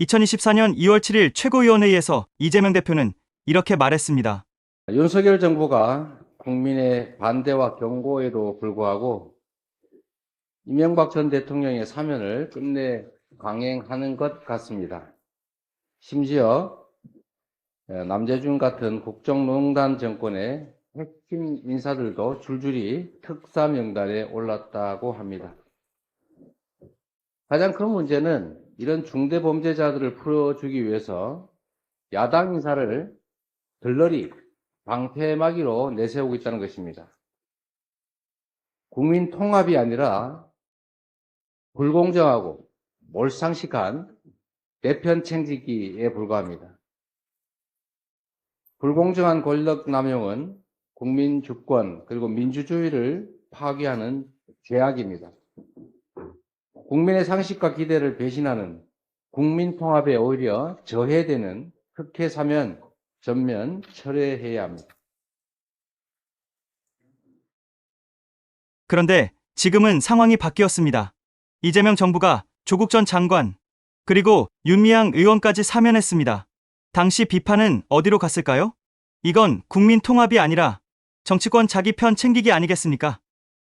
2024년 2월 7일 최고위원회의에서 이재명 대표는 이렇게 말했습니다. 윤석열 정부가 국민의 반대와 경고에도 불구하고 이명박 전 대통령의 사면을 끝내 강행하는 것 같습니다. 심지어 남재준 같은 국정농단 정권의 핵심 인사들도 줄줄이 특사 명단에 올랐다고 합니다. 가장 큰 문제는 이런 중대 범죄자들을 풀어주기 위해서 야당 인사를 들러리 방패막이로 내세우고 있다는 것입니다. 국민 통합이 아니라 불공정하고 몰상식한 내편 챙기기에 불과합니다. 불공정한 권력 남용은 국민 주권 그리고 민주주의를 파괴하는 죄악입니다. 국민의 상식과 기대를 배신하는 국민 통합에 오히려 저해되는 흑해 사면 전면 철회해야 합니다. 그런데 지금은 상황이 바뀌었습니다. 이재명 정부가 조국 전 장관, 그리고 윤미향 의원까지 사면했습니다. 당시 비판은 어디로 갔을까요? 이건 국민 통합이 아니라 정치권 자기 편 챙기기 아니겠습니까?